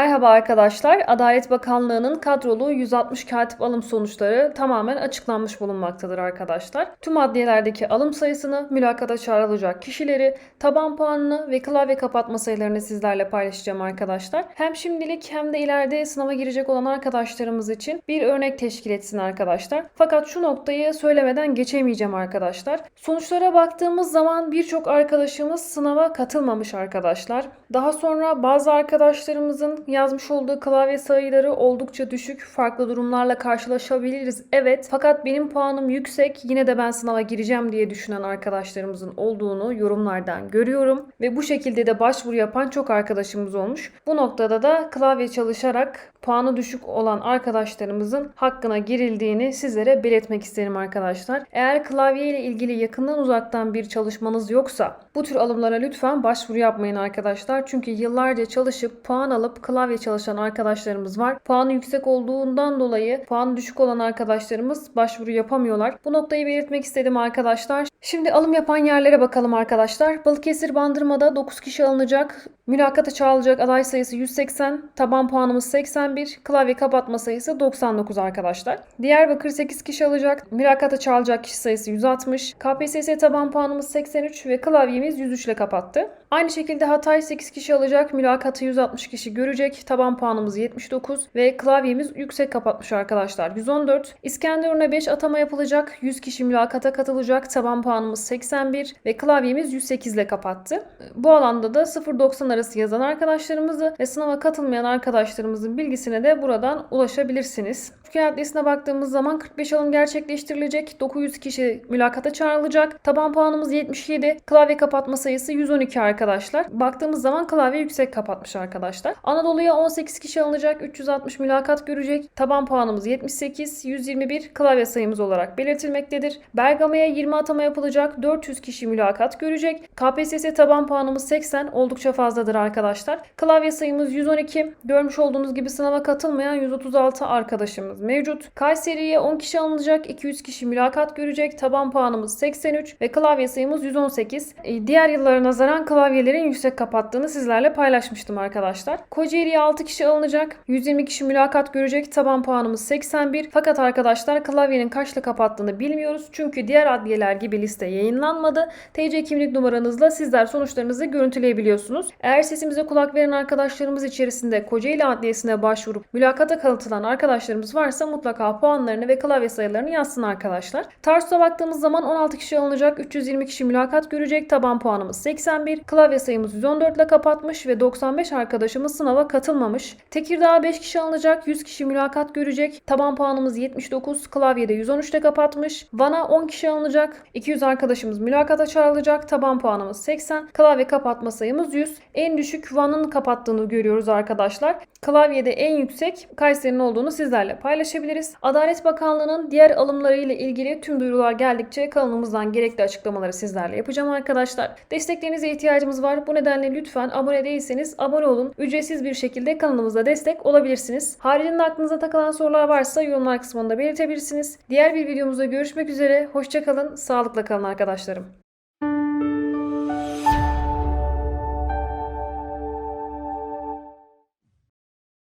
Merhaba arkadaşlar. Adalet Bakanlığı'nın kadrolu 160 katip alım sonuçları tamamen açıklanmış bulunmaktadır arkadaşlar. Tüm adliyelerdeki alım sayısını, mülakata çağrılacak kişileri, taban puanını ve klavye kapatma sayılarını sizlerle paylaşacağım arkadaşlar. Hem şimdilik hem de ileride sınava girecek olan arkadaşlarımız için bir örnek teşkil etsin arkadaşlar. Fakat şu noktayı söylemeden geçemeyeceğim arkadaşlar. Sonuçlara baktığımız zaman birçok arkadaşımız sınava katılmamış arkadaşlar. Daha sonra bazı arkadaşlarımızın yazmış olduğu klavye sayıları oldukça düşük. Farklı durumlarla karşılaşabiliriz. Evet fakat benim puanım yüksek. Yine de ben sınava gireceğim diye düşünen arkadaşlarımızın olduğunu yorumlardan görüyorum. Ve bu şekilde de başvuru yapan çok arkadaşımız olmuş. Bu noktada da klavye çalışarak puanı düşük olan arkadaşlarımızın hakkına girildiğini sizlere belirtmek isterim arkadaşlar. Eğer klavye ile ilgili yakından uzaktan bir çalışmanız yoksa bu tür alımlara lütfen başvuru yapmayın arkadaşlar. Çünkü yıllarca çalışıp puan alıp klavye çalışan arkadaşlarımız var. Puanı yüksek olduğundan dolayı puanı düşük olan arkadaşlarımız başvuru yapamıyorlar. Bu noktayı belirtmek istedim arkadaşlar. Şimdi alım yapan yerlere bakalım arkadaşlar. Balıkesir Bandırma'da 9 kişi alınacak. Mülakata çağrılacak aday sayısı 180. Taban puanımız 81. Klavye kapatma sayısı 99 arkadaşlar. Diyarbakır 8 kişi alacak. Mülakata çağrılacak kişi sayısı 160. KPSS taban puanımız 83 ve klavyemiz 103 ile kapattı. Aynı şekilde Hatay 8 kişi alacak. Mülakatı 160 kişi görecek. Taban puanımız 79 ve klavyemiz yüksek kapatmış arkadaşlar. 114. İskenderun'a 5 atama yapılacak. 100 kişi mülakata katılacak. Taban puanımız 81 ve klavyemiz 108 ile kapattı. Bu alanda da 0-90 arası yazan arkadaşlarımızı ve sınava katılmayan arkadaşlarımızın bilgisine de buradan ulaşabilirsiniz. Türkiye Adliyesi'ne baktığımız zaman 45 alım gerçekleştirilecek. 900 kişi mülakata çağrılacak. Taban puanımız 77. Klavye kapatma sayısı 112 arkadaşlar. Baktığımız zaman klavye yüksek kapatmış arkadaşlar. Anadolu'ya 18 kişi alınacak. 360 mülakat görecek. Taban puanımız 78. 121 klavye sayımız olarak belirtilmektedir. Bergama'ya 20 atama yapılacak. 400 kişi mülakat görecek. KPSS taban puanımız 80. Oldukça fazladır arkadaşlar. Klavye sayımız 112. Görmüş olduğunuz gibi sınava katılmayan 136 arkadaşımız mevcut. Kayseri'ye 10 kişi alınacak. 200 kişi mülakat görecek. Taban puanımız 83 ve klavye sayımız 118. Ee, Diğer yıllara nazaran klavyelerin yüksek kapattığını sizlerle paylaşmıştım arkadaşlar. Kocaeli'ye 6 kişi alınacak. 120 kişi mülakat görecek. Taban puanımız 81. Fakat arkadaşlar klavyenin kaçla kapattığını bilmiyoruz. Çünkü diğer adliyeler gibi liste yayınlanmadı. TC kimlik numaranızla sizler sonuçlarınızı görüntüleyebiliyorsunuz. Eğer sesimize kulak veren arkadaşlarımız içerisinde Kocaeli Adliyesi'ne başvurup mülakata katılan arkadaşlarımız varsa mutlaka puanlarını ve klavye sayılarını yazsın arkadaşlar. Tarsus'a baktığımız zaman 16 kişi alınacak. 320 kişi mülakat görecek. Taban puanımız 81. Klavye sayımız 114 ile kapatmış ve 95 arkadaşımız sınava katılmamış. Tekirdağ 5 kişi alınacak. 100 kişi mülakat görecek. Taban puanımız 79. Klavyede 113 ile kapatmış. Van'a 10 kişi alınacak. 200 arkadaşımız mülakata çağrılacak. Taban puanımız 80. Klavye kapatma sayımız 100. En düşük Van'ın kapattığını görüyoruz arkadaşlar. Klavyede en yüksek Kayseri'nin olduğunu sizlerle paylaşabiliriz. Adalet Bakanlığı'nın diğer alımları ile ilgili tüm duyurular geldikçe kanalımızdan gerekli açıklamaları sizlerle yapacağım arkadaşlar. Desteklerinize ihtiyacımız var. Bu nedenle lütfen abone değilseniz abone olun. Ücretsiz bir şekilde kanalımıza destek olabilirsiniz. Haricinde aklınıza takılan sorular varsa yorumlar kısmında belirtebilirsiniz. Diğer bir videomuzda görüşmek üzere. Hoşçakalın. Sağlıkla kalın arkadaşlarım.